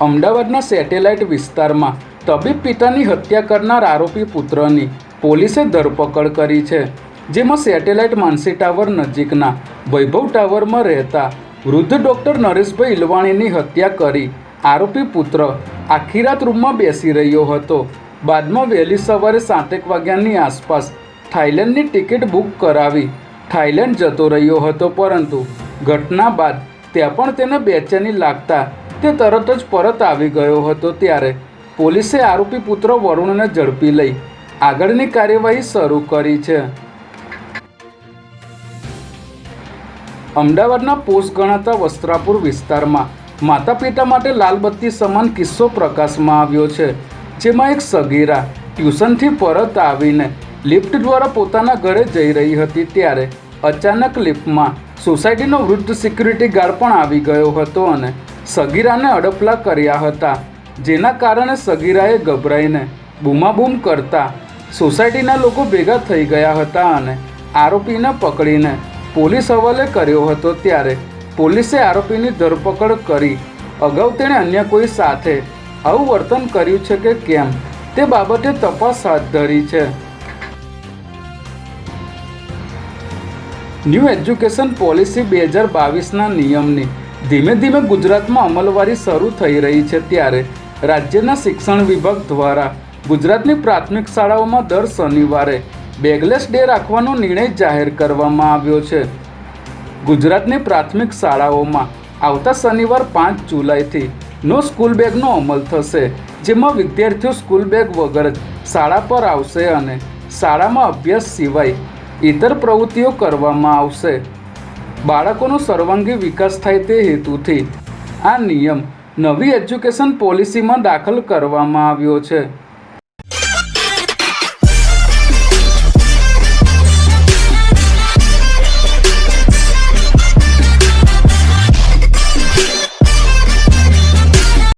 અમદાવાદના સેટેલાઇટ વિસ્તારમાં તબીબ પિતાની હત્યા કરનાર આરોપી પુત્રની પોલીસે ધરપકડ કરી છે, જેમાં સેટેલાઇટ માનસી ટાવર નજીકના વૈભવ ટાવરમાં રહેતા વૃદ્ધ ડૉક્ટર નરેશભાઈ ઇલવાણીની હત્યા કરી આરોપી પુત્ર આખી રાત રૂમમાં બેસી રહ્યો હતો. બાદમાં વહેલી સવારે સાતેક વાગ્યાની આસપાસ થાઈલેન્ડની ટિકિટ બુક કરાવી થાઈલેન્ડ જતો રહ્યો હતો, પરંતુ ઘટના બાદ ત્યાં પણ તેને બેચેની લાગતા તે તરત જ પરત આવી ગયો હતો ત્યારે પોલીસે આરોપી પુત્ર વરુણને ઝડપી લઈ આગળની કાર્યવાહી શરૂ કરી છે. અમદાવાદના પોસ્ટ ગણાતા વસ્ત્રાપુર વિસ્તારમાં માતા પિતા માટે લાલબત્તી સમાન કિસ્સો પ્રકાશમાં આવ્યો છે, જેમાં એક સગીરા ટ્યુશનથી પરત આવીને લિફ્ટ દ્વારા પોતાના ઘરે જઈ રહી હતી ત્યારે અચાનક લિફ્ટમાં સોસાયટીનો વૃદ્ધ સિક્યુરિટી ગાર્ડ પણ આવી ગયો હતો અને સગીરાને અડપલા કર્યા હતા, જેના કારણે સગીરાએ ગભરાઈને બૂમાબૂમ કરતા સોસાયટીના લોકો ભેગા થઈ ગયા હતા અને આરોપીને પકડીને પોલીસ હવાલે કર્યો હતો ત્યારે પોલીસે આરોપીની ધરપકડ કરી. અગાઉ તેણે અન્ય કોઈ સાથે આવું વર્તન કર્યું છે કે કેમ, તે બાબતે તપાસ હાથ ધરી છે. ન્યૂ એજ્યુકેશન પોલિસી બે હજાર બાવીસના નિયમની ધીમે ધીમે ગુજરાતમાં અમલવારી શરૂ થઈ રહી છે ત્યારે રાજ્યના શિક્ષણ વિભાગ દ્વારા ગુજરાતની પ્રાથમિક શાળાઓમાં દર શનિવારે બેગલેસ ડે રાખવાનો નિર્ણય જાહેર કરવામાં આવ્યો છે. ગુજરાતની પ્રાથમિક શાળાઓમાં આવતા શનિવાર પાંચ જુલાઈથી નો સ્કૂલ બેગનો અમલ થશે, જેમાં વિદ્યાર્થીઓ સ્કૂલ બેગ વગર જ શાળા પર આવશે અને શાળામાં અભ્યાસ સિવાય ઇતર પ્રવૃત્તિઓ કરવામાં આવશે. બાળકોનો સર્વાંગી વિકાસ થાય તે હેતુથી આ નિયમ નવી એજ્યુકેશન પોલિસીમાં દાખલ કરવામાં આવ્યો છે.